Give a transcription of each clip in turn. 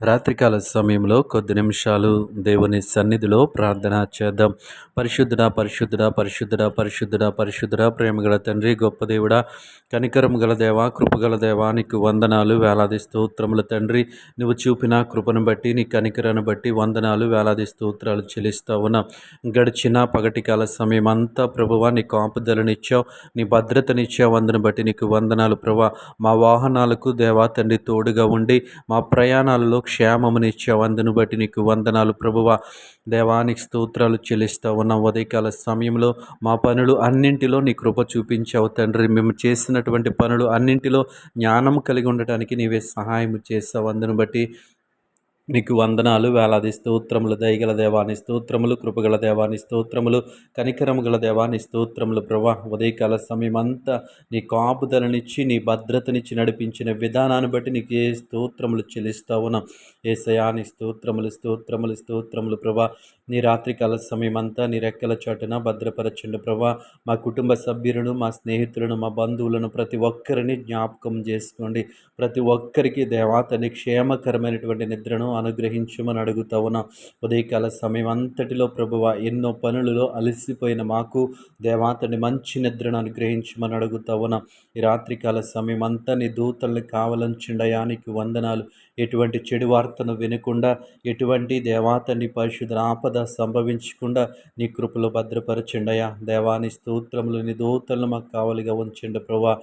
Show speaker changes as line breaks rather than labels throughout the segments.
రాత్రికాల సమయంలో కొద్ది నిమిషాలు దేవుని సన్నిధిలో ప్రార్థన చేద్దాం. పరిశుద్ధుడ పరిశుద్ధుడ పరిశుద్ధుడ పరిశుద్ధుడ పరిశుద్ధుడ ప్రేమగల తండ్రి గొప్ప దేవుడ కనికరం గల దేవ కృపగల దేవా నీకు వందనాలు వేలాది స్తోత్రముల తండ్రి. నువ్వు చూపిన కృపను బట్టి నీ కనికరను బట్టి వందనాలు వేలాది స్తోత్రాలు చెల్లిస్తా ఉన్నా గడిచిన పగటి కాల సమయం అంతా ప్రభువ నీ కాపుదలనిచ్చావు నీ భద్రతనిచ్చావు అందును బట్టి నీకు వందనాలు ప్రభా మా వాహనాలకు దేవా తండ్రి తోడుగా ఉండి మా ప్రయాణాలలో క్షేమమునిచ్చావు అందును బట్టి నీకు వందనాలు ప్రభువ. దేవానికి స్తోత్రాలు చెల్లిస్తా ఉన్న. ఉదయకాల సమయంలో మా పనులు అన్నింటిలో నీ కృప చూపించావు తండ్రి. మేము చేసినటువంటి పనులు అన్నింటిలో జ్ఞానం కలిగి ఉండటానికి నీవే సహాయం చేస్తావు అందును బట్టి నీకు వందనాలు వేలాది స్తోత్రములు దయగల దేవాని స్తోత్రములు కృపగల దేవాని స్తోత్రములు కనికరము గల దేవాని స్తోత్రములు ప్రభా. ఉదయకాల సమయమంతా నీ కాపుదలనిచ్చి నీ భద్రతనిచ్చి నడిపించిన విధానాన్ని బట్టి నీకు ఏ స్తోత్రములు చెల్లిస్తా ఏ సయాని స్తోత్రములు స్తోత్రములు స్తోత్రములు ప్రభా. నీ రాత్రికాల సమయమంతా నీ రెక్కల చాటున భద్రపరచండి ప్రభా. మా కుటుంబ సభ్యులను మా స్నేహితులను మా బంధువులను ప్రతి ఒక్కరిని జ్ఞాపకం చేసుకోండి. ప్రతి ఒక్కరికి దేవాతని క్షేమకరమైనటువంటి నిద్రను అనుగ్రహించమని అడుగుతావున ఉదయకాల సమయం అంతటిలో ప్రభువ ఎన్నో పనులలో అలసిపోయిన మాకు దేవాతని మంచి నిద్రను అనుగ్రహించమని అడుగుతావున ఈ రాత్రికాల సమయం అంతా నీ దూతల్ని కావలంచిండయానికి వందనాలు. ఎటువంటి చెడు వార్తను వినకుండా ఎటువంటి దేవాతని పరిశుద్ధ ఆపద సంభవించకుండా నీ కృపలో భద్రపరచండయా దేవాని స్తోత్రములు నీ దూతలను మాకు కావలిగా ఉంచండి ప్రభా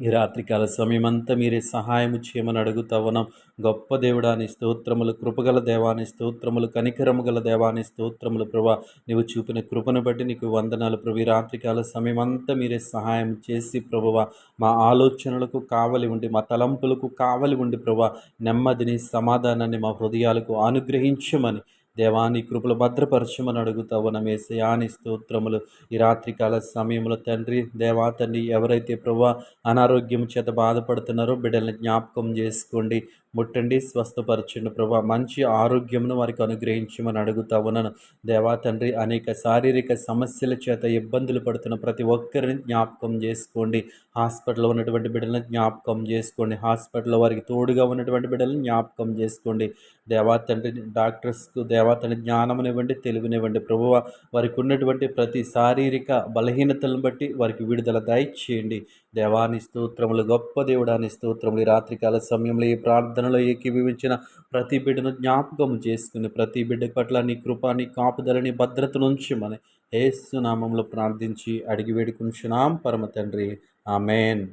ఈ రాత్రికాల సమయమంతా మీరే సహాయము చేయమని అడుగుతా ఉన్నాం. గొప్ప దేవుడాని స్తోత్రములు కృపగల దేవాని స్తోత్రములు కనికరము గల దేవాని స్తోత్రములు ప్రభా. నీవు చూపిన కృపను బట్టి నీకు వందనాలు ప్రభు. ఈ రాత్రికాల సమయమంతా మీరే సహాయం చేసి ప్రభువ మా ఆలోచనలకు కావలి ఉండి మా తలంపులకు కావలి ఉండి ప్రభా నెమ్మదిని సమాధానాన్ని మా హృదయాలకు అనుగ్రహించమని దేవాని కృపలు భద్రపరచమని అడుగుతావు నమేసయాని స్తోత్రములు. ఈ రాత్రికాల సమయంలో తండ్రి దేవా తండ్రి ఎవరైతే ప్రభా అనారోగ్యం చేత బాధపడుతున్నారో బిడ్డల్ని జ్ఞాపకం చేసుకోండి. ముట్టండి స్వస్థపరచండి ప్రభా. మంచి ఆరోగ్యంను వారికి అనుగ్రహించమని అడుగుతా ఉన్నాను దేవా తండ్రి అనేక శారీరక సమస్యల చేత ఇబ్బందులు పడుతున్న ప్రతి ఒక్కరిని జ్ఞాపకం చేసుకోండి. హాస్పిటల్లో ఉన్నటువంటి బిడ్డలను జ్ఞాపకం చేసుకోండి. హాస్పిటల్లో వారికి తోడుగా ఉన్నటువంటి బిడ్డలను జ్ఞాపకం చేసుకోండి. దేవా తండ్రి డాక్టర్స్కు దేవా తండ్రి జ్ఞానమునివ్వండి తెలివినివ్వండి. ప్రభువ వారికి ఉన్నటువంటి ప్రతి శారీరక బలహీనతలను బట్టి వారికి విడుదల దయచేయండి. దేవాని స్తోత్రములు గొప్ప దేవుడాని స్తోత్రములు రాత్రికాల సమయంలో ఈ ప్రార్థనలో ఏకీభవించిన ప్రతి బిడ్డను జ్ఞాపకం చేసుకుని ప్రతి బిడ్డ పట్ల నీ కృపాని కాపుదలని భద్రత నుంచి మన ఏసునామంలో ప్రార్థించి అడిగి వేడుకుంటున్నాం పరమ తండ్రి. ఆమెన్.